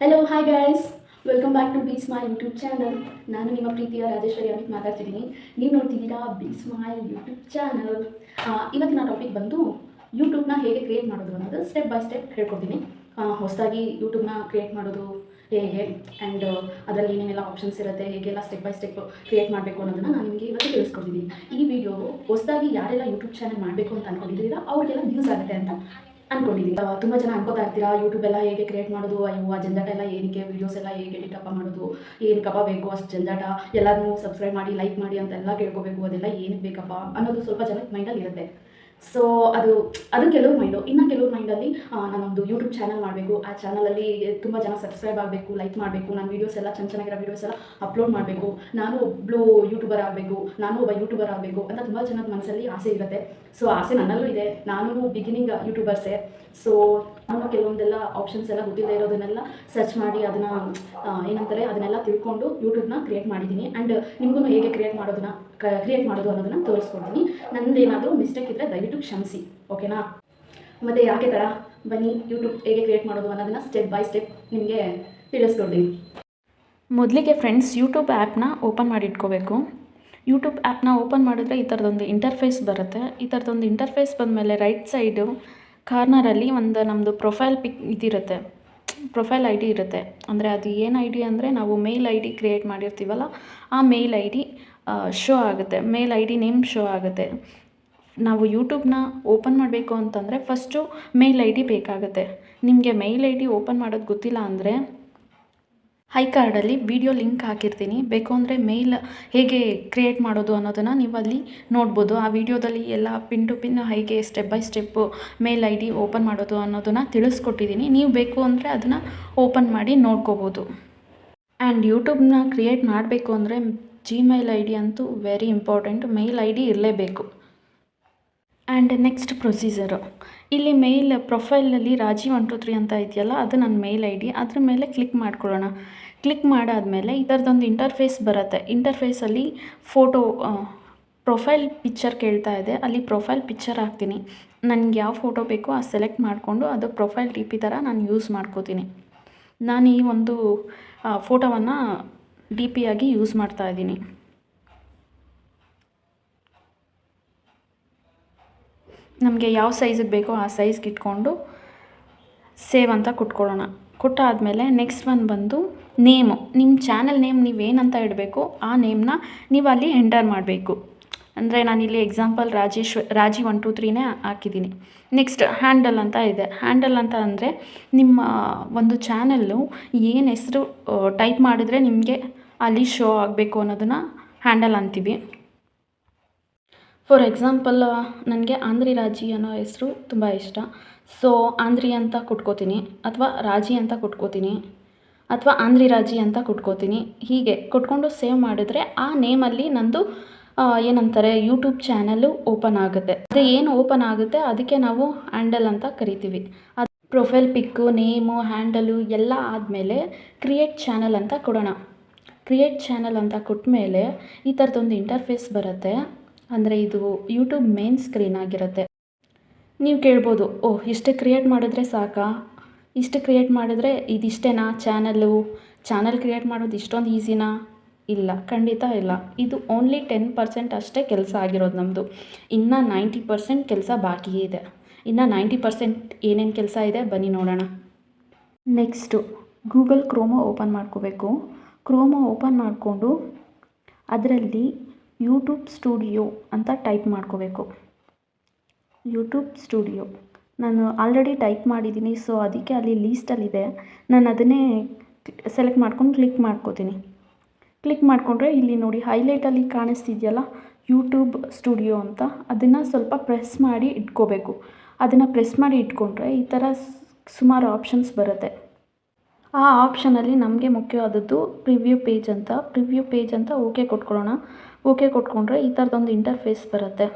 Hello hi guys welcome back to B smile YouTube channel ನಾನು ನಿಮ್ಮ ಪ್ರೀತಿಯ ರಾಜೇಶ್ವರಿ ಅವರಿಗೆ ಮಾತಾಡ್ತಿದ್ದೀನಿ. ನೀವು ನೋಡ್ತಿದ್ದೀರಾ ಬಿ ಸ್ಮೈಲ್ ಯೂಟ್ಯೂಬ್ ಚಾನಲ್ ಇವತ್ತಿನ ಟಾಪಿಕ್ ಬಂದು ಯೂಟ್ಯೂಬ್ನ ಹೇಗೆ ಕ್ರಿಯೇಟ್ ಮಾಡೋದು ಅನ್ನೋದು ಸ್ಟೆಪ್ ಬೈ ಸ್ಟೆಪ್ ಹೇಳ್ಕೊಡ್ತೀನಿ. ಹೊಸದಾಗಿ ಯೂಟ್ಯೂಬ್ನ ಕ್ರಿಯೇಟ್ ಮಾಡೋದು ಹೇಗೆ ಆ್ಯಂಡ್ ಅದರಲ್ಲಿ ಏನೇನೆಲ್ಲ ಆಪ್ಷನ್ಸ್ ಇರುತ್ತೆ, ಹೇಗೆಲ್ಲ ಸ್ಟೆಪ್ ಬೈ ಸ್ಟೆಪ್ ಕ್ರಿಯೇಟ್ ಮಾಡಬೇಕು ಅನ್ನೋದನ್ನು ನಾನು ನಿಮಗೆ ಇವತ್ತು ತಿಳಿಸ್ಕೊಡ್ತೀನಿ ಈ ವಿಡಿಯೋ ಹೊಸದಾಗಿ ಯಾರೆಲ್ಲ ಯೂಟ್ಯೂಬ್ ಚಾನಲ್ ಮಾಡಬೇಕು ಅಂತ ಅನ್ಕೊಂಡಿದ್ದೀರಾ, ಅವ್ರಿಗೆಲ್ಲ ಯೂಸ್ ಆಗುತ್ತೆ ಅಂತ ಅನ್ಕೊಂಡಿದ್ದೀನಿ ತುಂಬಾ ಜನ ಅನ್ಕೋತಾ ಇರ್ತೀರಾ ಯೂಟ್ಯೂಬ್ ಎಲ್ಲ ಹೇಗೆ ಕ್ರಿಯೇಟ್ ಮಾಡೋದು, ಅಯ್ಯೋ, ಆ ಜಂಜಾಟ ಎಲ್ಲ ಏನಕ್ಕೆ ವೀಡಿಯೋಸ್ ಎಲ್ಲ ಹೇಗೆ ಎಡಿಟ್ ಅಪ್ಪ ಮಾಡೋದು ಏನಕ್ಕಪ್ಪ ಬೇಕು ಅಷ್ಟು ಜಂಜಾಟ ಎಲ್ಲರೂ ಸಬ್ಸ್ಕ್ರೈಬ್ ಮಾಡಿ ಲೈಕ್ ಮಾಡಿ ಅಂತೆಲ್ಲ ಕೇಳ್ಕೋಬೇಕು, ಅದೆಲ್ಲ ಏನಕ್ಕೆ ಬೇಕಪ್ಪ ಅನ್ನೋದು ಸ್ವಲ್ಪ ಜನಕ್ಕೆ ಮೈಂಡಲ್ಲಿ ಇರುತ್ತೆ. ಸೊ ಅದು ಅದು ಕೆಲವ್ರ ಮೈಂಡು ಇನ್ನು ಕೆಲವು ಮೈಂಡಲ್ಲಿ ನಾನೊಂದು ಯೂಟ್ಯೂಬ್ ಚಾನಲ್ ಮಾಡಬೇಕು. ಆ ಚಾನಲಲ್ಲಿ ತುಂಬ ಜನ ಸಬ್ಸ್ಕ್ರೈಬ್ ಆಗಬೇಕು ಲೈಕ್ ಮಾಡಬೇಕು. ನನ್ನ ವೀಡಿಯೋಸ್ ಎಲ್ಲ ಚೆನ್ನ ಚೆನ್ನಾಗಿರೋ ವೀಡಿಯೋಸ್ ಎಲ್ಲ ಅಪ್ಲೋಡ್ ಮಾಡಬೇಕು. ನಾನು ಒಬ್ಬಳು ಯೂಟ್ಯೂಬರ್ ಆಗಬೇಕು. ನಾನು ಒಬ್ಬ ಯೂಟ್ಯೂಬರ್ ಆಗಬೇಕು ಅಂತ ತುಂಬ ಜನದ ಮನಸ್ಸಲ್ಲಿ ಆಸೆ ಇರುತ್ತೆ. ಸೊ ಆಸೆ ನನ್ನಲ್ಲೂ ಇದೆ. ನಾನು ಬಿಗಿನಿಂಗ್ ಯೂಟ್ಯೂಬರ್ಸೇ ಸೊ ನಾನು ಕೆಲವೊಂದೆಲ್ಲ ಆಪ್ಷನ್ಸ್ ಎಲ್ಲ ಗೊತ್ತಿಲ್ಲದೆ ಇರೋದನ್ನೆಲ್ಲ ಸರ್ಚ್ ಮಾಡಿ ಅದನ್ನು ಏನಂತಾರೆ, ಅದನ್ನೆಲ್ಲ ತಿಳ್ಕೊಂಡು ಯೂಟ್ಯೂಬ್ನ ಕ್ರಿಯೇಟ್ ಮಾಡಿದ್ದೀನಿ. ಆ್ಯಂಡ್ ನಿಮಗೂ ಹೇಗೆ ಕ್ರಿಯೇಟ್ ಮಾಡೋದನ್ನ? ಕ್ರಿಯೇಟ್ ಮಾಡೋದು ಅನ್ನೋದನ್ನು ತೋರಿಸ್ಕೊಡ್ತೀನಿ. ನಂದೇನಾದರೂ ಮಿಸ್ಟೇಕ್ ಇದ್ದರೆ ದಯವಿಟ್ಟು ಕ್ಷಮಿಸಿ ಓಕೆನಾ ಮತ್ತು ಯಾಕೆ ಥರ ಬನ್ನಿ ಯೂಟ್ಯೂಬ್ ಹೇಗೆ ಕ್ರಿಯೇಟ್ ಮಾಡೋದು ಅನ್ನೋದನ್ನು ಸ್ಟೆಪ್ ಬೈ ಸ್ಟೆಪ್ ನಿಮಗೆ ತಿಳಿಸ್ಕೊಡ್ತೀನಿ. ಮೊದಲಿಗೆ ಫ್ರೆಂಡ್ಸ್ ಯೂಟ್ಯೂಬ್ ಆ್ಯಪ್ನ ಓಪನ್ ಮಾಡಿ ಇಟ್ಕೋಬೇಕು. ಯೂಟ್ಯೂಬ್ ಆ್ಯಪ್ನ ಓಪನ್ ಮಾಡಿದ್ರೆ ಈ ಥರದೊಂದು ಇಂಟರ್ಫೇಸ್ ಬರುತ್ತೆ. ಈ ಥರದೊಂದು ಇಂಟರ್ಫೇಸ್ ಬಂದಮೇಲೆ ರೈಟ್ ಸೈಡು ಕಾರ್ನರಲ್ಲಿ ಒಂದು ನಮ್ಮದು ಪ್ರೊಫೈಲ್ ಪಿಕ್ ಇದಿರುತ್ತೆ. ಪ್ರೊಫೈಲ್ ಐ ಡಿ ಇರುತ್ತೆ. ಅಂದರೆ ಅದು ಏನು ಐ ಡಿ ಅಂದರೆ ನಾವು ಮೇಲ್ ಐ ಡಿ ಕ್ರಿಯೇಟ್ ಮಾಡಿರ್ತೀವಲ್ಲ, ಆ ಮೇಲ್ ಐ ಡಿ ಶೋ ಆಗುತ್ತೆ mail I D name show ಆಗುತ್ತೆ. ನಾವು ಯೂಟ್ಯೂಬ್ನ ಓಪನ್ ಮಾಡಬೇಕು ಅಂತಂದರೆ ಫಸ್ಟು ಮೇಲ್ ಐ ಡಿ ಬೇಕಾಗುತ್ತೆ. ನಿಮಗೆ ಮೇಲ್ ಐ ಡಿ ಓಪನ್ ಮಾಡೋದು ಗೊತ್ತಿಲ್ಲ ಅಂದರೆ ಹೈ ಕಾರ್ಡಲ್ಲಿ ವಿಡಿಯೋ ಲಿಂಕ್ ಹಾಕಿರ್ತೀನಿ. ಬೇಕು ಅಂದರೆ ಮೇಲ್ ಹೇಗೆ ಕ್ರಿಯೇಟ್ ಮಾಡೋದು ಅನ್ನೋದನ್ನು ನೀವು ಅಲ್ಲಿ ನೋಡ್ಬೋದು. ಆ ವಿಡಿಯೋದಲ್ಲಿ ಎಲ್ಲ ಪಿನ್ ಟು ಪಿನ್ ಹೇಗೆ step by step mail I D open ಮಾಡೋದು ಅನ್ನೋದನ್ನು ತಿಳಿಸ್ಕೊಟ್ಟಿದ್ದೀನಿ. ನೀವು ಬೇಕು ಅಂದರೆ ಅದನ್ನು ಓಪನ್ ಮಾಡಿ ನೋಡ್ಕೋಬೋದು. ಆ್ಯಂಡ್ ಯೂಟ್ಯೂಬ್ನ ಕ್ರಿಯೇಟ್ ಮಾಡಬೇಕು ಅಂದರೆ ಜಿಮೇಲ್ ಐ ಡಿ ಅಂತೂ very important mail I D ಇರಲೇಬೇಕು. ಆ್ಯಂಡ್ ನೆಕ್ಸ್ಟ್ ಪ್ರೊಸೀಜರು ಇಲ್ಲಿ ಮೇಲ್ ಪ್ರೊಫೈಲಲ್ಲಿ ರಾಜೀವ್ ಒನ್ ಟು ತ್ರೀ ಅಂತ ಇದೆಯಲ್ಲ, ಅದು ನನ್ನ ಮೇಲ್ ಐ ಡಿ ಅದ್ರ ಮೇಲೆ ಕ್ಲಿಕ್ ಮಾಡ್ಕೊಳ್ಳೋಣ. ಕ್ಲಿಕ್ ಮಾಡಾದಮೇಲೆ ಈ ಥರದೊಂದು ಇಂಟರ್ಫೇಸ್ ಬರುತ್ತೆ ಇಂಟರ್ಫೇಸಲ್ಲಿ ಫೋಟೋ ಪ್ರೊಫೈಲ್ ಪಿಕ್ಚರ್ ಕೇಳ್ತಾ ಇದೆ. ಅಲ್ಲಿ ಪ್ರೊಫೈಲ್ ಪಿಕ್ಚರ್ ಹಾಕ್ತೀನಿ. ನನಗೆ ಯಾವ ಫೋಟೋ ಬೇಕೋ ಆ ಸೆಲೆಕ್ಟ್ ಮಾಡಿಕೊಂಡು ಅದು ಪ್ರೊಫೈಲ್ ಟಿ ಪಿ ಥರ ನಾನು ಯೂಸ್ ಮಾಡ್ಕೋತೀನಿ. ನಾನು ಈ ಒಂದು ಫೋಟೋವನ್ನು ಡಿ ಪಿ ಆಗಿ ಯೂಸ್ ಮಾಡ್ತಾ ಇದ್ದೀನಿ. ನಮಗೆ ಯಾವ ಸೈಜಿಗೆ ಬೇಕೋ ಆ ಸೈಜ್ಗೆ ಇಟ್ಕೊಂಡು ಸೇವ್ ಅಂತ ಕೊಟ್ಕೊಳ್ಳೋಣ. ಕೊಟ್ಟಾದಮೇಲೆ ನೆಕ್ಸ್ಟ್ ಒನ್ ಬಂದು ನೇಮು. ನಿಮ್ಮ ಚಾನಲ್ ನೇಮ್ ನೀವೇನಂತ ಇಡಬೇಕು, ಆ ನೇಮ್ನ ನೀವು ಅಲ್ಲಿ ಎಂಟರ್ ಮಾಡಬೇಕು. ಅಂದರೆ ನಾನಿಲ್ಲಿ ಎಕ್ಸಾಂಪಲ್ ರಾಜೇಶ್ವ, ರಾಜಿ ಒನ್, ಟು, ತ್ರೀನೇ ಹಾಕಿದ್ದೀನಿ. ನೆಕ್ಸ್ಟ್ ಹ್ಯಾಂಡಲ್ ಅಂತ ಇದೆ. ಹ್ಯಾಂಡಲ್ ಅಂತ ಅಂದರೆ ನಿಮ್ಮ ಒಂದು ಚಾನಲ್ಲು ಏನು ಹೆಸರು ಟೈಪ್ ಮಾಡಿದ್ರೆ ನಿಮಗೆ ಅಲ್ಲಿ ಶೋ ಆಗಬೇಕು ಅನ್ನೋದನ್ನು ಹ್ಯಾಂಡಲ್ ಅಂತೀವಿ. ಫಾರ್ ಎಕ್ಸಾಂಪಲ್ ನನಗೆ ಆಂಧ್ರಿ ರಾಜಿ ಅನ್ನೋ ಹೆಸರು ತುಂಬ ಇಷ್ಟ. ಸೊ ಆಂಧ್ರಿ ಅಂತ ಕೊಟ್ಕೋತೀನಿ ಅಥವಾ ರಾಜಿ ಅಂತ ಕೊಟ್ಕೋತೀನಿ ಅಥವಾ ಆಂಧ್ರಿ ರಾಜಿ ಅಂತ ಕೊಟ್ಕೋತೀನಿ ಹೀಗೆ ಕೊಟ್ಕೊಂಡು ಸೇವ್ ಮಾಡಿದ್ರೆ ಆ ನೇಮಲ್ಲಿ ನಂದು ಏನಂತಾರೆ ಯೂಟ್ಯೂಬ್ ಚಾನಲ್ಲು ಓಪನ್ ಆಗುತ್ತೆ. ಅದು ಏನು ಓಪನ್ ಆಗುತ್ತೆ ಅದಕ್ಕೆ ನಾವು ಹ್ಯಾಂಡಲ್ ಅಂತ ಕರಿತೀವಿ. ಅದು ಪ್ರೊಫೈಲ್ ಪಿಕ್ಕು ನೇಮು ಹ್ಯಾಂಡಲು ಎಲ್ಲ ಆದಮೇಲೆ ಕ್ರಿಯೇಟ್ ಚಾನಲ್ ಅಂತ ಕೊಡೋಣ. ಕ್ರಿಯೇಟ್ ಚಾನಲ್ ಅಂತ ಕೊಟ್ಟಮೇಲೆ ಈ ಥರದ್ದೊಂದು ಇಂಟರ್ಫೇಸ್ ಬರುತ್ತೆ. ಅಂದರೆ ಇದು ಯೂಟ್ಯೂಬ್ ಮೇನ್ ಸ್ಕ್ರೀನ್ ಆಗಿರುತ್ತೆ. ನೀವು ಕೇಳ್ಬೋದು, ಓಹ್, ಇಷ್ಟು ಕ್ರಿಯೇಟ್ ಮಾಡಿದ್ರೆ ಸಾಕಾ? ಇಷ್ಟು ಕ್ರಿಯೇಟ್ ಮಾಡಿದ್ರೆ ಇದಿಷ್ಟೇನಾ ಚಾನಲ್ಲು ಚಾನಲ್ ಕ್ರಿಯೇಟ್ ಮಾಡೋದು ಇಷ್ಟೊಂದು ಈಸಿನಾ ಇಲ್ಲ, ಖಂಡಿತ ಇಲ್ಲ. ಇದು ಓನ್ಲಿ ಟೆನ್ ಪರ್ಸೆಂಟ್ ಅಷ್ಟೇ ಕೆಲಸ ಆಗಿರೋದು ನಮ್ಮದು ಇನ್ನು ನೈಂಟಿ ಪರ್ಸೆಂಟ್ ಕೆಲಸ ಬಾಕಿ ಇದೆ. ಇನ್ನು ನೈಂಟಿ ಪರ್ಸೆಂಟ್ ಏನೇನು ಕೆಲಸ ಇದೆ ಬನ್ನಿ ನೋಡೋಣ. ನೆಕ್ಸ್ಟು ಗೂಗಲ್ ಕ್ರೋಮ ಓಪನ್ ಮಾಡ್ಕೋಬೇಕು. ಕ್ರೋಮೋ ಓಪನ್ ಮಾಡಿಕೊಂಡು ಅದರಲ್ಲಿ ಯೂಟ್ಯೂಬ್ ಸ್ಟುಡಿಯೋ ಅಂತ ಟೈಪ್ ಮಾಡ್ಕೋಬೇಕು. YouTube studio. ನಾನು ಆಲ್ರೆಡಿ ಟೈಪ್ ಮಾಡಿದ್ದೀನಿ, ಸೊ ಅದಕ್ಕೆ ಅಲ್ಲಿ ಲೀಸ್ಟಲ್ಲಿದೆ. ನಾನು ಅದನ್ನೇ ಸೆಲೆಕ್ಟ್ ಮಾಡ್ಕೊಂಡು ಕ್ಲಿಕ್ ಮಾಡ್ಕೋತೀನಿ. ಕ್ಲಿಕ್ ಮಾಡಿಕೊಂಡ್ರೆ ಇಲ್ಲಿ ನೋಡಿ ಹೈಲೈಟಲ್ಲಿ ಕಾಣಿಸ್ತಿದೆಯಲ್ಲ ಯೂಟ್ಯೂಬ್ ಸ್ಟುಡಿಯೋ ಅಂತ, ಅದನ್ನು ಸ್ವಲ್ಪ ಪ್ರೆಸ್ ಮಾಡಿ ಇಟ್ಕೋಬೇಕು. ಅದನ್ನು ಪ್ರೆಸ್ ಮಾಡಿ ಇಟ್ಕೊಂಡ್ರೆ ಈ ಥರ ಸುಮಾರು ಆಪ್ಷನ್ಸ್ ಬರುತ್ತೆ. ಆ ಆಪ್ಷನಲ್ಲಿ ನಮಗೆ ಮುಖ್ಯವಾದದ್ದು ಪ್ರಿವ್ಯೂ ಪೇಜ್ ಅಂತ. ಪ್ರಿವ್ಯೂ ಪೇಜ್ ಅಂತ ಓಕೆ ಕೊಟ್ಕೊಳ್ಳೋಣ ಓಕೆ ಕೊಟ್ಕೊಂಡ್ರೆ ಈ ಥರದೊಂದು ಇಂಟರ್ಫೇಸ್ ಬರುತ್ತೆ.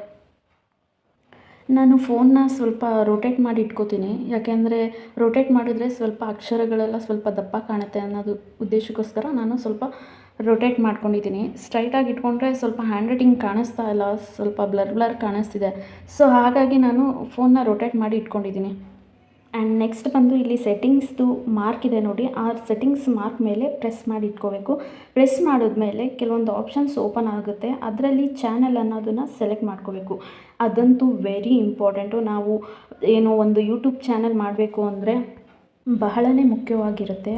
ನಾನು ಫೋನ್ನ ಸ್ವಲ್ಪ ರೊಟೇಟ್ ಮಾಡಿ ಇಟ್ಕೋತೀನಿ. ಯಾಕೆಂದರೆ ರೊಟೇಟ್ ಮಾಡಿದ್ರೆ ಸ್ವಲ್ಪ ಅಕ್ಷರಗಳೆಲ್ಲ ಸ್ವಲ್ಪ ದಪ್ಪ ಕಾಣುತ್ತೆ ಅನ್ನೋದು ಉದ್ದೇಶಕ್ಕೋಸ್ಕರ ನಾನು ಸ್ವಲ್ಪ ರೊಟೇಟ್ ಮಾಡ್ಕೊಂಡಿದ್ದೀನಿ. ಸ್ಟ್ರೈಟಾಗಿ ಇಟ್ಕೊಂಡ್ರೆ ಸ್ವಲ್ಪ ಹ್ಯಾಂಡ್ ರೈಟಿಂಗ್ ಕಾಣಿಸ್ತಾ ಇಲ್ಲ. ಸ್ವಲ್ಪ ಬ್ಲರ್ ಬ್ಲರ್ ಕಾಣಿಸ್ತಿದೆ. ಸೊ ಹಾಗಾಗಿ ನಾನು ಫೋನ್ನ ರೊಟೇಟ್ ಮಾಡಿ ಇಟ್ಕೊಂಡಿದ್ದೀನಿ. ಆ್ಯಂಡ್ ನೆಕ್ಸ್ಟ್ ಬಂದು ಇಲ್ಲಿ ಸೆಟ್ಟಿಂಗ್ಸ್ದು ಮಾರ್ಕ್ ಇದೆ ನೋಡಿ. ಆ ಸೆಟ್ಟಿಂಗ್ಸ್ ಮಾರ್ಕ್ ಮೇಲೆ ಪ್ರೆಸ್ ಮಾಡಿ ಇಟ್ಕೋಬೇಕು. ಪ್ರೆಸ್ ಮಾಡಿದ್ಮೇಲೆ ಕೆಲವೊಂದು ಆಪ್ಷನ್ಸ್ ಓಪನ್ ಆಗುತ್ತೆ. ಅದರಲ್ಲಿ ಚಾನಲ್ ಅನ್ನೋದನ್ನು ಸೆಲೆಕ್ಟ್ ಮಾಡ್ಕೋಬೇಕು. ಅದಂತೂ ವೆರಿ ಇಂಪಾರ್ಟೆಂಟು ನಾವು ಏನೋ ಒಂದು ಯೂಟ್ಯೂಬ್ ಚಾನಲ್ ಮಾಡಬೇಕು ಅಂದರೆ ಬಹಳನೇ ಮುಖ್ಯವಾಗಿರುತ್ತೆ.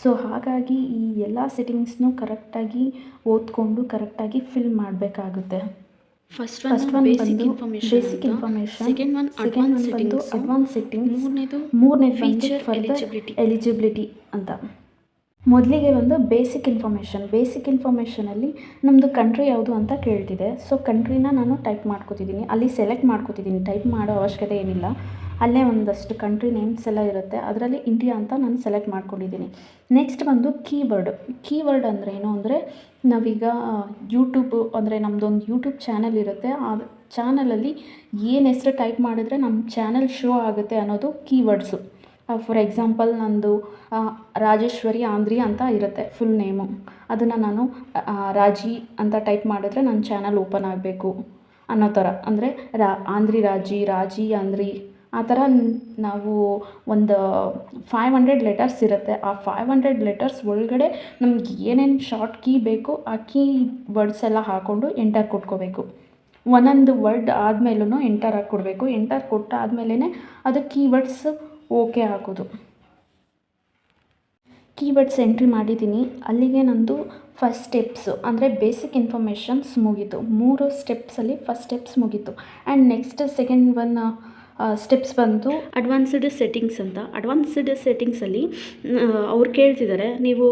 ಸೊ ಹಾಗಾಗಿ ಈ ಎಲ್ಲ ಸೆಟ್ಟಿಂಗ್ಸ್ನೂ ಕರೆಕ್ಟಾಗಿ ಓದ್ಕೊಂಡು ಕರೆಕ್ಟಾಗಿ ಫಿಲ್ ಮಾಡಬೇಕಾಗುತ್ತೆ. First first one basic information basic information second one second advance one ಬಂದು ಅಡ್ವಾನ್ಸ್ ಸೆಟ್ಟಿಂಗ್ ಮೂರನೇದು ಮೂರನೇ ಫೀಚರ್ ಎಲಿಜಿಬಿಲಿಟಿ. ಎಲಿಜಿಬಿಲಿಟಿ ಅಂತ. ಮೊದಲಿಗೆ ಒಂದು ಬೇಸಿಕ್ ಇನ್ಫಾರ್ಮೇಷನ್ ಬೇಸಿಕ್ ಇನ್ಫಾರ್ಮೇಷನಲ್ಲಿ ನಮ್ಮದು ಕಂಟ್ರಿ ಯಾವುದು ಅಂತ ಕೇಳ್ತಿದೆ. ಸೊ ಕಂಟ್ರಿನ ನಾನು ಟೈಪ್ ಮಾಡ್ಕೋತಿದ್ದೀನಿ ಅಲ್ಲಿ ಸೆಲೆಕ್ಟ್ ಮಾಡ್ಕೋತಿದ್ದೀನಿ ಟೈಪ್ ಮಾಡೋ ಅವಶ್ಯಕತೆ ಏನಿಲ್ಲ. ಅಲ್ಲೇ ಒಂದಷ್ಟು ಕಂಟ್ರಿ ನೇಮ್ಸ್ ಎಲ್ಲ ಇರುತ್ತೆ. ಅದರಲ್ಲಿ ಇಂಡಿಯಾ ಅಂತ ನಾನು ಸೆಲೆಕ್ಟ್ ಮಾಡ್ಕೊಂಡಿದ್ದೀನಿ. ನೆಕ್ಸ್ಟ್ ಬಂದು ಕೀವರ್ಡ್ ಕೀವರ್ಡ್ ಅಂದರೆ ಏನು ಅಂದರೆ ನಾವೀಗ ಯೂಟ್ಯೂಬ್ ಅಂದರೆ ನಮ್ಮದೊಂದು ಯೂಟ್ಯೂಬ್ ಚಾನಲ್ ಇರುತ್ತೆ. ಆ ಚಾನಲಲ್ಲಿ ಏನು ಹೆಸರು ಟೈಪ್ ಮಾಡಿದ್ರೆ ನಮ್ಮ ಚಾನಲ್ ಶೋ ಆಗುತ್ತೆ ಅನ್ನೋದು ಕೀವರ್ಡ್ಸು ಫಾರ್ ಎಕ್ಸಾಂಪಲ್ ನಂದು ರಾಜೇಶ್ವರಿ ಆಂಧ್ರಿ ಅಂತ ಇರುತ್ತೆ ಫುಲ್ ನೇಮು ಅದನ್ನು ನಾನು ರಾಜಿ ಅಂತ ಟೈಪ್ ಮಾಡಿದ್ರೆ ನನ್ನ ಚಾನಲ್ ಓಪನ್ ಆಗಬೇಕು ಅನ್ನೋ ಥರ ಅಂದರೆ ರಾ, ಆಂಧ್ರಿ ರಾಜಿ ರಾಜಿ ಆಂಧ್ರಿ ಆ ಥರ ನಾವು ಒಂದು ಫೈವ್ ಹಂಡ್ರೆಡ್ ಲೆಟರ್ಸ್ ಇರುತ್ತೆ. ಆ ಫೈವ್ ಹಂಡ್ರೆಡ್ ಲೆಟರ್ಸ್ ಒಳಗಡೆ ನಮ್ಗೆ ಏನೇನು ಶಾರ್ಟ್ ಕೀ ಬೇಕು ಆ ಕೀ ವರ್ಡ್ಸ್ ಎಲ್ಲ ಹಾಕ್ಕೊಂಡು ಎಂಟರ್ ಕೊಟ್ಕೋಬೇಕು. ಒಂದೊಂದು ವರ್ಡ್ ಆದಮೇಲೂ ಎಂಟರ್ ಹಾಕಿ ಕೊಡಬೇಕು ಎಂಟರ್ ಕೊಟ್ಟಾದ್ಮೇಲೆ ಅದು ಕೀವರ್ಡ್ಸ್ ಓಕೆ ಹಾಕೋದು ಕೀವರ್ಡ್ಸ್ ಎಂಟ್ರಿ ಮಾಡಿದ್ದೀನಿ. ಅಲ್ಲಿಗೆ ನಂದು ಫಸ್ಟ್ ಸ್ಟೆಪ್ಸು ಅಂದರೆ ಬೇಸಿಕ್ ಇನ್ಫಾರ್ಮೇಷನ್ಸ್ ಮುಗೀತು. ಮೂರು ಸ್ಟೆಪ್ಸಲ್ಲಿ ಫಸ್ಟ್ ಸ್ಟೆಪ್ಸ್ ಮುಗೀತು. And next second one steps ಬಂತು. ಅಡ್ವಾನ್ಸ್ಡ್ ಸೆಟ್ಟಿಂಗ್ಸ್ ಅಂತ. ಅಡ್ವಾನ್ಸ್ಡ್ ಸೆಟ್ಟಿಂಗ್ಸಲ್ಲಿ ಅವ್ರು ಕೇಳ್ತಿದ್ದಾರೆ ನೀವು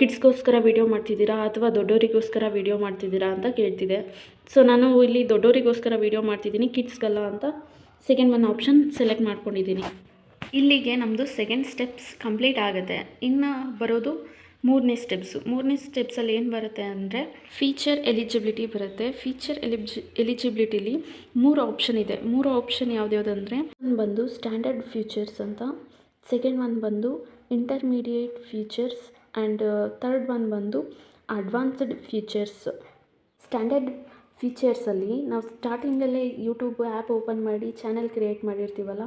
ಕಿಡ್ಸ್ಗೋಸ್ಕರ ವೀಡಿಯೋ ಮಾಡ್ತಿದ್ದೀರಾ ಅಥವಾ ದೊಡ್ಡವರಿಗೋಸ್ಕರ ವೀಡಿಯೋ ಮಾಡ್ತಿದ್ದೀರಾ ಅಂತ ಕೇಳ್ತಿದೆ. ಸೊ ನಾನು ಇಲ್ಲಿ ದೊಡ್ಡವರಿಗೋಸ್ಕರ ವೀಡಿಯೋ ಮಾಡ್ತಿದ್ದೀನಿ ಕಿಡ್ಸ್ಗೆಲ್ಲ ಅಂತ. ಸೆಕೆಂಡ್ ಒನ್ ಆಪ್ಷನ್ ಸೆಲೆಕ್ಟ್ ಮಾಡ್ಕೊಂಡಿದ್ದೀನಿ. ಇಲ್ಲಿಗೆ ನಮ್ಮದು ಸೆಕೆಂಡ್ ಸ್ಟೆಪ್ಸ್ ಕಂಪ್ಲೀಟ್ ಆಗುತ್ತೆ. ಇನ್ನು ಬರೋದು ಮೂರನೇ ಸ್ಟೆಪ್ಸು ಮೂರನೇ ಸ್ಟೆಪ್ಸಲ್ಲಿ ಏನು ಬರುತ್ತೆ ಅಂದರೆ ಫೀಚರ್ ಎಲಿಜಿಬಿಲಿಟಿ ಬರುತ್ತೆ. ಫೀಚರ್ ಎಲಿಜಿ ಎಲಿಜಿಬಿಲಿಟಿಲಿ ಮೂರು ಆಪ್ಷನ್ ಇದೆ. ಮೂರು ಆಪ್ಷನ್ ಯಾವ್ದ್ಯಾವುದಂದರೆ ಒಂದು ಬಂದು ಸ್ಟ್ಯಾಂಡರ್ಡ್ ಫೀಚರ್ಸ್ ಅಂತ ಸೆಕೆಂಡ್ ಒನ್ ಬಂದು intermediate features and third one ಬಂದು ಅಡ್ವಾನ್ಸ್ಡ್ ಫೀಚರ್ಸ್ ಸ್ಟ್ಯಾಂಡರ್ಡ್ ಫೀಚರ್ಸಲ್ಲಿ ನಾವು ಸ್ಟಾರ್ಟಿಂಗಲ್ಲೇ ಯೂಟ್ಯೂಬ್ ಆ್ಯಪ್ ಓಪನ್ ಮಾಡಿ ಚಾನಲ್ ಕ್ರಿಯೇಟ್ ಮಾಡಿರ್ತೀವಲ್ಲ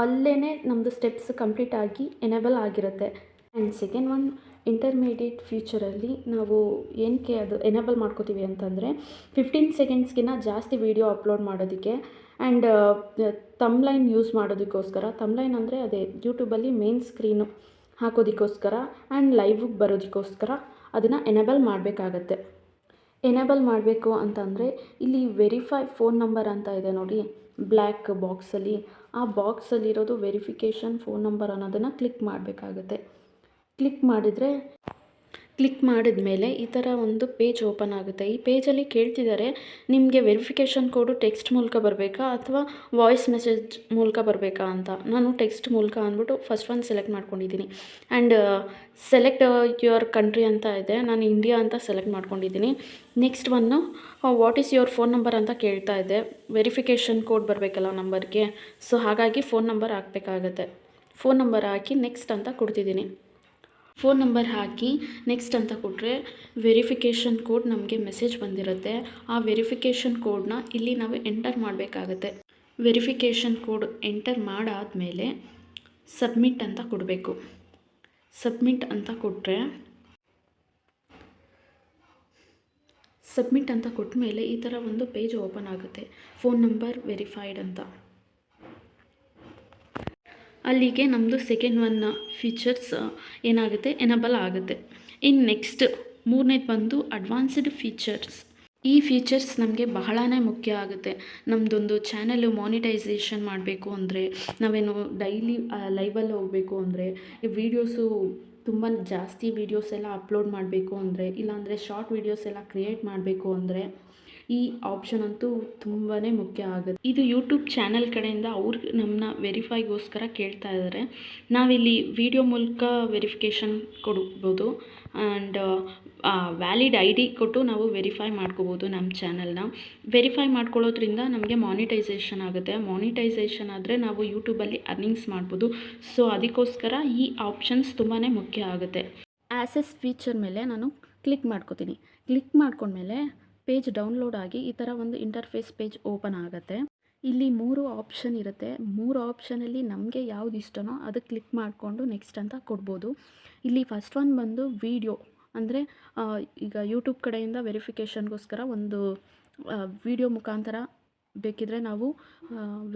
ಅಲ್ಲೇ ನಮ್ಮದು ಸ್ಟೆಪ್ಸ್ ಕಂಪ್ಲೀಟ್ ಆಗಿ ಎನೇಬಲ್ ಆಗಿರುತ್ತೆ. ಆ್ಯಂಡ್ ಸೆಕೆಂಡ್ ಒನ್ ಇಂಟರ್ಮೀಡಿಯೇಟ್ ಫ್ಯೂಚರಲ್ಲಿ ನಾವು ಏನಕ್ಕೆ ಅದು ಎನೇಬಲ್ ಮಾಡ್ಕೋತೀವಿ ಅಂತಂದರೆ ಫಿಫ್ಟೀನ್ ಸೆಕೆಂಡ್ಸ್ಗಿನ್ನ ಜಾಸ್ತಿ ವೀಡಿಯೋ ಅಪ್ಲೋಡ್ ಮಾಡೋದಕ್ಕೆ ಆ್ಯಂಡ್ ತಮ್ಲೈನ್ ಯೂಸ್ ಮಾಡೋದಕ್ಕೋಸ್ಕರ ತಮ್ಲೈನ್ ಅಂದರೆ ಅದೇ ಯೂಟ್ಯೂಬಲ್ಲಿ ಮೇನ್ ಸ್ಕ್ರೀನು ಹಾಕೋದಕ್ಕೋಸ್ಕರ ಆ್ಯಂಡ್ ಲೈವಿಗೆ ಬರೋದಕ್ಕೋಸ್ಕರ ಅದನ್ನು ಎನೇಬಲ್ ಮಾಡಬೇಕಾಗತ್ತೆ. ಎನೇಬಲ್ ಮಾಡಬೇಕು ಅಂತಂದರೆ ಇಲ್ಲಿ ವೆರಿಫೈ ಫೋನ್ ನಂಬರ್ ಅಂತ ಇದೆ ನೋಡಿ ಬ್ಲ್ಯಾಕ್ ಬಾಕ್ಸಲ್ಲಿ ಆ ಬಾಕ್ಸಲ್ಲಿರೋದು ವೆರಿಫಿಕೇಷನ್ ಫೋನ್ ನಂಬರ್ ಅನ್ನೋದನ್ನು ಕ್ಲಿಕ್ ಮಾಡಬೇಕಾಗುತ್ತೆ. ಕ್ಲಿಕ್ ಮಾಡಿದರೆ ಕ್ಲಿಕ್ ಮಾಡಿದ ಮೇಲೆ ಈ ಥರ ಒಂದು ಪೇಜ್ ಓಪನ್ ಆಗುತ್ತೆ. ಈ ಪೇಜಲ್ಲಿ ಕೇಳ್ತಿದ್ದಾರೆ, ನಿಮಗೆ ವೆರಿಫಿಕೇಷನ್ ಕೋಡು ಟೆಕ್ಸ್ಟ್ ಮೂಲಕ ಬರಬೇಕಾ ಅಥವಾ ವಾಯ್ಸ್ ಮೆಸೇಜ್ ಮೂಲಕ ಬರಬೇಕಾ ಅಂತ. ನಾನು ಟೆಕ್ಸ್ಟ್ ಮೂಲಕ ಅಂದ್ಬಿಟ್ಟು ಫಸ್ಟ್ ಒನ್ ಸೆಲೆಕ್ಟ್ ಮಾಡ್ಕೊಂಡಿದ್ದೀನಿ. ಆ್ಯಂಡ್ ಸೆಲೆಕ್ಟ್ ಯುವರ್ ಕಂಟ್ರಿ ಅಂತ ಇದೆ. ನಾನು ಇಂಡಿಯಾ ಅಂತ ಸೆಲೆಕ್ಟ್ ಮಾಡ್ಕೊಂಡಿದ್ದೀನಿ. Next one what is your phone number ಅಂತ ಕೇಳ್ತಾ ಇದೆ. ವೆರಿಫಿಕೇಷನ್ ಕೋಡ್ ಬರಬೇಕಲ್ಲ ನಂಬರ್ಗೆ ಸೊ ಹಾಗಾಗಿ ಫೋನ್ ನಂಬರ್ ಹಾಕಬೇಕಾಗತ್ತೆ. ಫೋನ್ ನಂಬರ್ ಹಾಕಿ ನೆಕ್ಸ್ಟ್ ಅಂತ ಕೊಡ್ತಿದ್ದೀನಿ. ಫೋನ್ ನಂಬರ್ ಹಾಕಿ ನೆಕ್ಸ್ಟ್ ಅಂತ ಕೊಟ್ಟರೆ ವೆರಿಫಿಕೇಷನ್ ಕೋಡ್ ನಮಗೆ ಮೆಸೇಜ್ ಬಂದಿರುತ್ತೆ. ಆ ವೆರಿಫಿಕೇಷನ್ ಕೋಡ್ನ ಇಲ್ಲಿ ನಾವು ಎಂಟರ್ ಮಾಡಬೇಕಾಗತ್ತೆ. ವೆರಿಫಿಕೇಷನ್ ಕೋಡ್ ಎಂಟರ್ ಮಾಡಾದಮೇಲೆ ಸಬ್ಮಿಟ್ ಅಂತ ಕೊಡಬೇಕು. ಸಬ್ಮಿಟ್ ಅಂತ ಕೊಟ್ಟರೆ ಸಬ್ಮಿಟ್ ಅಂತ ಕೊಟ್ಟ ಮೇಲೆ ಈ ಥರ ಒಂದು ಪೇಜ್ ಓಪನ್ ಆಗುತ್ತೆ. ಫೋನ್ ನಂಬರ್ ವೆರಿಫೈಡ್ ಅಂತ. ಅಲ್ಲಿಗೆ ನಮ್ಮದು ಸೆಕೆಂಡ್ ಒನ್ ಫೀಚರ್ಸ್ ಏನಾಗುತ್ತೆ? ಎನಬಲ್ ಆಗುತ್ತೆ. ಇನ್ ನೆಕ್ಸ್ಟ್ ಮೂರನೇದು ಬಂದು ಅಡ್ವಾನ್ಸ್ಡ್ ಫೀಚರ್ಸ್ ಈ ಫೀಚರ್ಸ್ ನಮಗೆ ಬಹಳನೇ ಮುಖ್ಯ ಆಗುತ್ತೆ. ನಮ್ಮದೊಂದು ಚಾನಲ್ಲು ಮಾನಿಟೈಸೇಷನ್ ಮಾಡಬೇಕು ಅಂದರೆ, ನಾವೇನು ಡೈಲಿ ಲೈವಲ್ಲಿ ಹೋಗಬೇಕು ಅಂದರೆ ವೀಡಿಯೋಸು ತುಂಬ ಜಾಸ್ತಿ ವೀಡಿಯೋಸ್ ಎಲ್ಲ ಅಪ್ಲೋಡ್ ಮಾಡಬೇಕು ಅಂದರೆ, ಇಲ್ಲಾಂದರೆ ಶಾರ್ಟ್ ವೀಡಿಯೋಸ್ ಎಲ್ಲ ಕ್ರಿಯೇಟ್ ಮಾಡಬೇಕು ಅಂದರೆ ಈ ಆಪ್ಷನ್ ಅಂತೂ ತುಂಬಾ ಮುಖ್ಯ ಆಗುತ್ತೆ. ಇದು ಯೂಟ್ಯೂಬ್ ಚಾನಲ್ ಕಡೆಯಿಂದ ಅವ್ರು ನಮ್ಮನ್ನ ವೆರಿಫೈಗೋಸ್ಕರ ಕೇಳ್ತಾ ಇದ್ದಾರೆ ನಾವಿಲ್ಲಿ ವಿಡಿಯೋ ಮೂಲಕ ವೆರಿಫಿಕೇಷನ್ ಕೊಡ್ಬೋದು. ಆ್ಯಂಡ್ ವ್ಯಾಲಿಡ್ ಐ ಡಿ ಕೊಟ್ಟು ನಾವು ವೆರಿಫೈ ಮಾಡ್ಕೋಬೋದು ನಮ್ಮ ಚಾನಲ್ನ ವೆರಿಫೈ ಮಾಡ್ಕೊಳ್ಳೋದ್ರಿಂದ ನಮಗೆ ಮಾನಿಟೈಸೇಷನ್ ಆಗುತ್ತೆ. ಮಾನಿಟೈಸೇಷನ್ ಆದರೆ ನಾವು ಯೂಟ್ಯೂಬಲ್ಲಿ ಅರ್ನಿಂಗ್ಸ್ ಮಾಡ್ಬೋದು. ಸೊ ಅದಕ್ಕೋಸ್ಕರ ಈ ಆಪ್ಷನ್ಸ್ ತುಂಬಾ ಮುಖ್ಯ ಆಗುತ್ತೆ. ಆ್ಯಸೆಸ್ ಫೀಚರ್ ಮೇಲೆ ನಾನು ಕ್ಲಿಕ್ ಮಾಡ್ಕೋತೀನಿ. ಕ್ಲಿಕ್ ಮಾಡ್ಕೊಂಡ್ಮೇಲೆ ಪೇಜ್ ಡೌನ್ಲೋಡ್ ಆಗಿ ಈ ಥರ ಒಂದು ಇಂಟರ್ಫೇಸ್ ಪೇಜ್ ಓಪನ್ ಆಗುತ್ತೆ. ಇಲ್ಲಿ ಮೂರು ಆಪ್ಷನ್ ಇರುತ್ತೆ. ಮೂರು ಆಪ್ಷನಲ್ಲಿ ನಮಗೆ ಯಾವ್ದು ಇಷ್ಟನೋ ಅದು ಕ್ಲಿಕ್ ಮಾಡಿಕೊಂಡು ನೆಕ್ಸ್ಟ್ ಅಂತ ಕೊಡ್ಬೋದು. ಇಲ್ಲಿ ಫಸ್ಟ್ ಒನ್ ಬಂದು ವೀಡಿಯೋ ಅಂದರೆ ಈಗ ಯೂಟ್ಯೂಬ್ ಕಡೆಯಿಂದ ವೆರಿಫಿಕೇಷನ್ಗೋಸ್ಕರ ಒಂದು ವೀಡಿಯೋ ಮುಖಾಂತರ ಬೇಕಿದ್ರೆ ನಾವು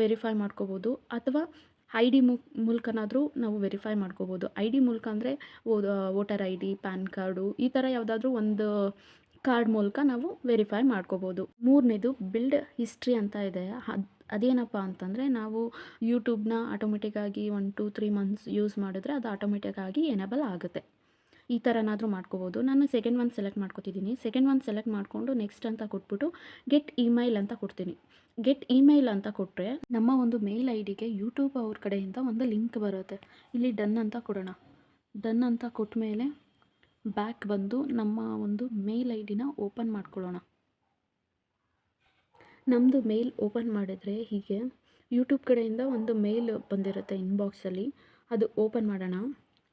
ವೆರಿಫೈ ಮಾಡ್ಕೋಬೋದು. ಅಥವಾ ಐ ಡಿ ಮೂಲಕನಾದರೂ ನಾವು ವೆರಿಫೈ ಮಾಡ್ಕೋಬೋದು. ಐ ಡಿ ಮೂಲಕ ಅಂದರೆ voter I D PAN card ಈ ಥರ ಯಾವುದಾದ್ರೂ ಒಂದು ಕಾರ್ಡ್ ಮೂಲಕ ನಾವು ವೆರಿಫೈ ಮಾಡ್ಕೋಬೋದು. ಮೂರನೇದು ಬಿಲ್ಡ್ ಹಿಸ್ಟ್ರಿ ಅಂತ ಇದೆ. ಅದು, ಅದೇನಪ್ಪ ಅಂತಂದರೆ ನಾವು ಯೂಟ್ಯೂಬ್ನ ಆಟೋಮೆಟಿಕ್ಕಾಗಿ one two three months use ಮಾಡಿದ್ರೆ ಅದು ಆಟೋಮೆಟಿಕ್ಕಾಗಿ ಎನೇಬಲ್ ಆಗುತ್ತೆ. ಈ ಥರನಾದರೂ ಮಾಡ್ಕೋಬೋದು. ನಾನು ಸೆಕೆಂಡ್ ಒನ್ ಸೆಲೆಕ್ಟ್ ಮಾಡ್ಕೊತಿದ್ದೀನಿ. ಸೆಕೆಂಡ್ ಒನ್ ಸೆಲೆಕ್ಟ್ ಮಾಡಿಕೊಂಡು ನೆಕ್ಸ್ಟ್ ಅಂತ ಕೊಟ್ಬಿಟ್ಟು ಗೆಟ್ ಇಮೇಲ್ ಅಂತ ಕೊಡ್ತೀನಿ. ಗೆಟ್ ಇಮೇಲ್ ಅಂತ ಕೊಟ್ಟರೆ ನಮ್ಮ ಒಂದು ಮೇಲ್ ಐ ಡಿಗೆ ಯೂಟ್ಯೂಬ್ ಅವ್ರ ಕಡೆಯಿಂದ ಒಂದು ಲಿಂಕ್ ಬರುತ್ತೆ. ಇಲ್ಲಿ ಡನ್ ಅಂತ ಕೊಡೋಣ. ಡನ್ ಅಂತ ಕೊಟ್ಟ ಮೇಲೆ ಬ್ಯಾಕ್ ಬಂದು ನಮ್ಮ ಒಂದು ಮೇಲ್ ಐ ಡಿನ ಓಪನ್ ಮಾಡ್ಕೊಳ್ಳೋಣ. ನಮ್ಮದು ಮೇಲ್ ಓಪನ್ ಮಾಡಿದರೆ ಹೀಗೆ ಯೂಟ್ಯೂಬ್ ಕಡೆಯಿಂದ ಒಂದು ಮೇಲ್ ಬಂದಿರುತ್ತೆ ಇನ್ಬಾಕ್ಸಲ್ಲಿ ಅದು ಓಪನ್ ಮಾಡೋಣ.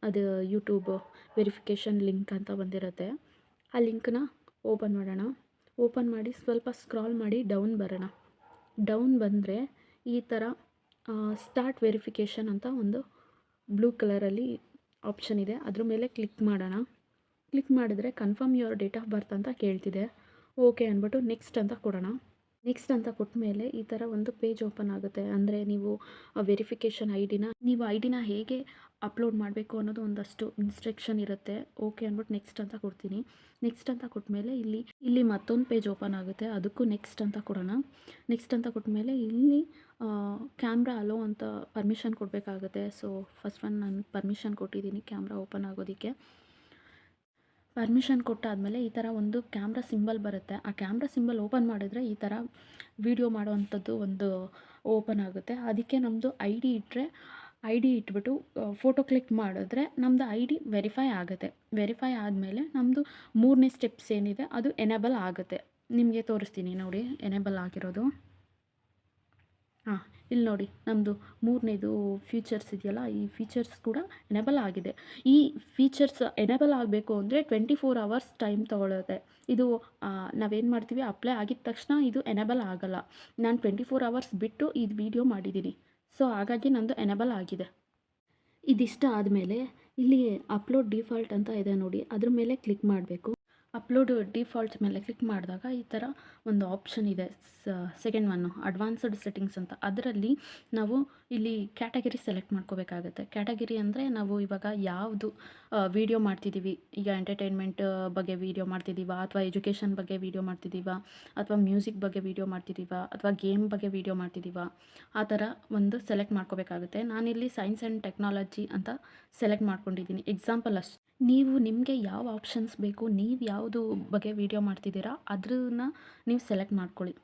ಅದು ಯೂಟ್ಯೂಬ್ ವೆರಿಫಿಕೇಷನ್ ಲಿಂಕ್ ಅಂತ ಬಂದಿರುತ್ತೆ. ಆ ಲಿಂಕ್ನ ಓಪನ್ ಮಾಡೋಣ. ಓಪನ್ ಮಾಡಿ ಸ್ವಲ್ಪ ಸ್ಕ್ರಾಲ್ ಮಾಡಿ ಡೌನ್ ಬರೋಣ. ಡೌನ್ ಬಂದರೆ ಈ ಥರ ಸ್ಟಾರ್ಟ್ ವೆರಿಫಿಕೇಷನ್ ಅಂತ ಒಂದು ಬ್ಲೂ ಕಲರಲ್ಲಿ ಆಪ್ಷನ್ ಇದೆ. ಅದ್ರ ಮೇಲೆ ಕ್ಲಿಕ್ ಮಾಡೋಣ. ಕ್ಲಿಕ್ ಮಾಡಿದ್ರೆ confirm your date of birth ಅಂತ ಕೇಳ್ತಿದೆ. ಓಕೆ ಅಂದ್ಬಿಟ್ಟು ನೆಕ್ಸ್ಟ್ ಅಂತ ಕೊಡೋಣ. ನೆಕ್ಸ್ಟ್ ಅಂತ ಕೊಟ್ಟ ಮೇಲೆ ಈ ಥರ ಒಂದು ಪೇಜ್ ಓಪನ್ ಆಗುತ್ತೆ. ಅಂದರೆ ನೀವು ವೆರಿಫಿಕೇಷನ್ ಐ ಡಿನ ನೀವು ಐ ಡಿನ ಹೇಗೆ ಅಪ್ಲೋಡ್ ಮಾಡಬೇಕು ಅನ್ನೋದು ಒಂದಷ್ಟು ಇನ್ಸ್ಟ್ರಕ್ಷನ್ ಇರುತ್ತೆ. ಓಕೆ ಅಂದ್ಬಿಟ್ಟು ನೆಕ್ಸ್ಟ್ ಅಂತ ಕೊಡ್ತೀನಿ. ನೆಕ್ಸ್ಟ್ ಅಂತ ಕೊಟ್ಟ ಮೇಲೆ ಇಲ್ಲಿ ಇಲ್ಲಿ ಮತ್ತೊಂದು ಪೇಜ್ ಓಪನ್ ಆಗುತ್ತೆ. ಅದಕ್ಕೂ ನೆಕ್ಸ್ಟ್ ಅಂತ ಕೊಡೋಣ. ನೆಕ್ಸ್ಟ್ ಅಂತ ಕೊಟ್ಟ ಮೇಲೆ ಇಲ್ಲಿ ಕ್ಯಾಮ್ರಾ ಅಲೋ ಅಂತ ಪರ್ಮಿಷನ್ ಕೊಡಬೇಕಾಗುತ್ತೆ. ಸೊ ಫಸ್ಟ್ ಒನ್ ನಾನು ಪರ್ಮಿಷನ್ ಕೊಟ್ಟಿದ್ದೀನಿ ಕ್ಯಾಮ್ರಾ ಓಪನ್ ಆಗೋದಕ್ಕೆ. ಪರ್ಮಿಷನ್ ಕೊಟ್ಟಾದಮೇಲೆ ಈ ಥರ ಒಂದು ಕ್ಯಾಮ್ರಾ ಸಿಂಬಲ್ ಬರುತ್ತೆ. ಆ ಕ್ಯಾಮ್ರಾ ಸಿಂಬಲ್ ಓಪನ್ ಮಾಡಿದ್ರೆ ಈ ಥರ ವೀಡಿಯೋ ಮಾಡುವಂಥದ್ದು ಒಂದು ಓಪನ್ ಆಗುತ್ತೆ. ಅದಕ್ಕೆ ನಮ್ಮದು ಐ ಡಿ ಇಟ್ಟರೆ ಐ ಡಿ ಇಟ್ಬಿಟ್ಟು ಫೋಟೋ ಕ್ಲಿಕ್ ಮಾಡಿದ್ರೆ ನಮ್ಮದು ಐ ಡಿ ವೆರಿಫೈ ಆಗುತ್ತೆ. ವೆರಿಫೈ ಆದಮೇಲೆ ನಮ್ಮದು ಮೂರನೇ ಸ್ಟೆಪ್ಸ್ ಏನಿದೆ, ಅದು ಎನೇಬಲ್ ಆಗುತ್ತೆ. ನಿಮಗೆ ತೋರಿಸ್ತೀನಿ ನೋಡಿ ಎನೇಬಲ್ ಆಗಿರೋದು. ಹಾಂ. ಇಲ್ಲಿ ನೋಡಿ ನಮ್ಮದು ಮೂರನೇದು ಫೀಚರ್ಸ್ ಇದೆಯಲ್ಲ, ಈ ಫೀಚರ್ಸ್ ಕೂಡ ಎನೇಬಲ್ ಆಗಿದೆ. ಈ ಫೀಚರ್ಸ್ ಎನೇಬಲ್ ಆಗಬೇಕು ಅಂದರೆ ಟ್ವೆಂಟಿ ಫೋರ್ ಅವರ್ಸ್ ಟೈಮ್ ತೊಗೊಳುತ್ತೆ. ಇದು ನಾವೇನು ಮಾಡ್ತೀವಿ ಅಪ್ಲೈ ಆಗಿದ ತಕ್ಷಣ ಇದು ಎನೇಬಲ್ ಆಗಲ್ಲ. ನಾನು ಟ್ವೆಂಟಿ ಫೋರ್ ಅವರ್ಸ್ ಬಿಟ್ಟು ಇದು ವೀಡಿಯೋ ಮಾಡಿದ್ದೀನಿ ಸೊ ಹಾಗಾಗಿ ನಂದು ಎನೇಬಲ್ ಆಗಿದೆ. ಇದಿಷ್ಟ ಆದಮೇಲೆ, ಇಲ್ಲಿ ಅಪ್ಲೋಡ್ ಡಿಫಾಲ್ಟ್ ಅಂತ ಇದೆ ನೋಡಿ, ಅದ್ರ ಮೇಲೆ ಕ್ಲಿಕ್ ಮಾಡಬೇಕು. ಅಪ್ಲೋಡ್ ಡಿಫಾಲ್ಟ್ ಮೇಲೆ ಕ್ಲಿಕ್ ಮಾಡಿದಾಗ ಈ ಥರ ಒಂದು ಆಪ್ಷನ್ ಇದೆ. ಸೆಕೆಂಡ್ ಒನ್ನು ಅಡ್ವಾನ್ಸ್ಡ್ ಸೆಟ್ಟಿಂಗ್ಸ್ ಅಂತ. ಅದರಲ್ಲಿ ನಾವು ಇಲ್ಲಿ ಕ್ಯಾಟಗರಿ ಸೆಲೆಕ್ಟ್ ಮಾಡ್ಕೋಬೇಕಾಗುತ್ತೆ. ಕ್ಯಾಟಗರಿ ಅಂದರೆ ನಾವು ಇವಾಗ ಯಾವುದು ವೀಡಿಯೋ ಮಾಡ್ತಿದ್ದೀವಿ. ಈಗ ಎಂಟರ್ಟೈನ್ಮೆಂಟ್ ಬಗ್ಗೆ ವೀಡಿಯೋ ಮಾಡ್ತಿದ್ದೀವ? ಅಥವಾ ಎಜುಕೇಷನ್ ಬಗ್ಗೆ ವೀಡಿಯೋ ಮಾಡ್ತಿದ್ದೀವ? ಅಥವಾ ಮ್ಯೂಸಿಕ್ ಬಗ್ಗೆ ವೀಡಿಯೋ ಮಾಡ್ತಿದ್ದೀವ? ಅಥವಾ ಗೇಮ್ ಬಗ್ಗೆ ವೀಡಿಯೋ ಮಾಡ್ತಿದ್ದೀವ? ಆ ಥರ ಒಂದು ಸೆಲೆಕ್ಟ್ ಮಾಡ್ಕೋಬೇಕಾಗುತ್ತೆ. ನಾನಿಲ್ಲಿ ಸೈನ್ಸ್ ಆ್ಯಂಡ್ ಟೆಕ್ನಾಲಜಿ ಅಂತ ಸೆಲೆಕ್ಟ್ ಮಾಡ್ಕೊಂಡಿದ್ದೀನಿ. ಎಕ್ಸಾಂಪಲ್ ಅಷ್ಟು. ನೀವು ನಿಮಗೆ ಯಾವ ಆಪ್ಷನ್ಸ್ ಬೇಕು, ನೀವು ಯಾವುದು ಬಗ್ಗೆ ವೀಡಿಯೋ ಮಾಡ್ತಿದ್ದೀರಾ ಅದನ್ನ ನೀವು ಸೆಲೆಕ್ಟ್ ಮಾಡ್ಕೊಳ್ಳಿ.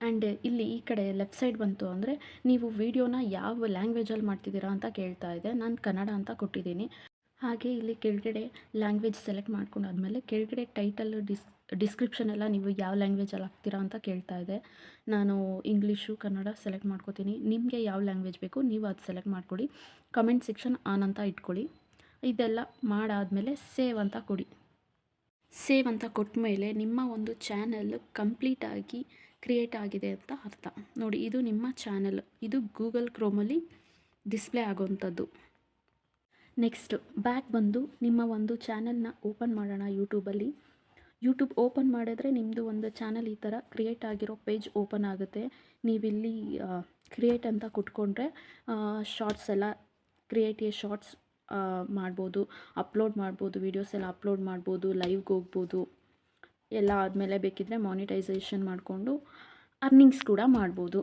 ಆ್ಯಂಡ್ ಇಲ್ಲಿ ಈ ಕಡೆ ಲೆಫ್ಟ್ ಸೈಡ್ ಬಂತು ಅಂದರೆ ನೀವು ವೀಡಿಯೋನ ಯಾವ ಲ್ಯಾಂಗ್ವೇಜಲ್ಲಿ ಮಾಡ್ತಿದ್ದೀರಾ ಅಂತ ಕೇಳ್ತಾ ಇದೆ. ನಾನು ಕನ್ನಡ ಅಂತ ಕೊಟ್ಟಿದ್ದೀನಿ. ಹಾಗೆ ಇಲ್ಲಿ ಕೆಳಗಡೆ ಲ್ಯಾಂಗ್ವೇಜ್ ಸೆಲೆಕ್ಟ್ ಮಾಡ್ಕೊಂಡಾದ್ಮೇಲೆ ಕೆಳಗಡೆ ಟೈಟಲ್ ಡಿಸ್ ಡಿಸ್ಕ್ರಿಪ್ಷನ್ ಎಲ್ಲ ನೀವು ಯಾವ ಲ್ಯಾಂಗ್ವೇಜಲ್ಲಿ ಹಾಕ್ತೀರಾ ಅಂತ ಕೇಳ್ತಾ ಇದೆ. ನಾನು ಇಂಗ್ಲೀಷು, ಕನ್ನಡ ಸೆಲೆಕ್ಟ್ ಮಾಡ್ಕೋತೀನಿ. ನಿಮಗೆ ಯಾವ ಲ್ಯಾಂಗ್ವೇಜ್ ಬೇಕು, ನೀವು ಅದು ಸೆಲೆಕ್ಟ್ ಮಾಡ್ಕೊಳ್ಳಿ. ಕಮೆಂಟ್ ಸೆಕ್ಷನ್ ಆನ್ ಅಂತ ಇಟ್ಕೊಳ್ಳಿ. ಇದೆಲ್ಲ ಮಾಡಾದಮೇಲೆ ಸೇವ್ ಅಂತ ಕೊಡಿ. ಸೇವ್ ಅಂತ ಕೊಟ್ಟ ಮೇಲೆ ನಿಮ್ಮ ಒಂದು ಚಾನಲ್ ಕಂಪ್ಲೀಟಾಗಿ ಕ್ರಿಯೇಟ್ ಆಗಿದೆ ಅಂತ ಅರ್ಥ. ನೋಡಿ, ಇದು ನಿಮ್ಮ ಚಾನಲ್. ಇದು ಗೂಗಲ್ ಕ್ರೋಮಲ್ಲಿ ಡಿಸ್ಪ್ಲೇ ಆಗೋವಂಥದ್ದು ನೆಕ್ಸ್ಟ್, ಬ್ಯಾಕ್ ಬಂದು ನಿಮ್ಮ ಒಂದು ಚಾನಲ್ನ ಓಪನ್ ಮಾಡೋಣ ಯೂಟ್ಯೂಬಲ್ಲಿ. ಯೂಟ್ಯೂಬ್ ಓಪನ್ ಮಾಡಿದ್ರೆ ನಿಮ್ಮದು ಒಂದು ಚಾನಲ್ ಈ ಥರ ಕ್ರಿಯೇಟ್ ಆಗಿರೋ ಪೇಜ್ ಓಪನ್ ಆಗುತ್ತೆ. ನೀವಿಲ್ಲಿ ಕ್ರಿಯೇಟ್ ಅಂತ ಕೊಟ್ಕೊಂಡ್ರೆ ಶಾರ್ಟ್ಸ್ ಎಲ್ಲ ಕ್ರಿಯೇಟ್ ಎ ಶಾರ್ಟ್ಸ್ ಮಾಡ್ಬೋದು ಅಪ್ಲೋಡ್ ಮಾಡ್ಬೋದು ವೀಡಿಯೋಸ್ ಎಲ್ಲ ಅಪ್ಲೋಡ್ ಮಾಡ್ಬೋದು ಲೈವ್ಗೆ ಹೋಗ್ಬೋದು, ಎಲ್ಲ ಆದಮೇಲೆ ಬೇಕಿದ್ದರೆ ಮಾನಿಟೈಸೇಷನ್ ಮಾಡಿಕೊಂಡು ಅರ್ನಿಂಗ್ಸ್ ಕೂಡ ಮಾಡ್ಬೋದು.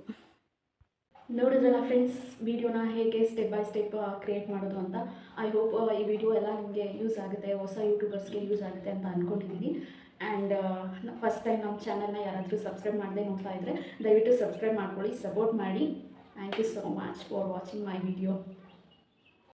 ನೋಡಿದ್ರಲ್ಲ ಫ್ರೆಂಡ್ಸ್ ವಿಡಿಯೋನ ಹೇಗೆ ಸ್ಟೆಪ್ ಬೈ ಸ್ಟೆಪ್ ಕ್ರಿಯೇಟ್ ಮಾಡೋದು ಅಂತ? ಐ ಹೋಪ್ ಈ ವಿಡಿಯೋ ಎಲ್ಲ ನಿಮಗೆ ಯೂಸ್ ಆಗುತ್ತೆ, ಹೊಸ ಯೂಟ್ಯೂಬರ್ಸ್ಗೆ ಯೂಸ್ ಆಗುತ್ತೆ ಅಂತ ಅಂದ್ಕೊಂಡಿದ್ದೀನಿ ಆ್ಯಂಡ್ ಫಸ್ಟ್ ಟೈಮ್ ನಮ್ಮ ಚಾನಲ್ನ ಯಾರಾದರೂ ಸಬ್ಸ್ಕ್ರೈಬ್ ಮಾಡದೆ ನೋಡ್ತಾ ಇದ್ದರೆ ದಯವಿಟ್ಟು ಸಬ್ಸ್ಕ್ರೈಬ್ ಮಾಡ್ಕೊಳ್ಳಿ ಸಪೋರ್ಟ್ ಮಾಡಿ. Thank you so much for watching my video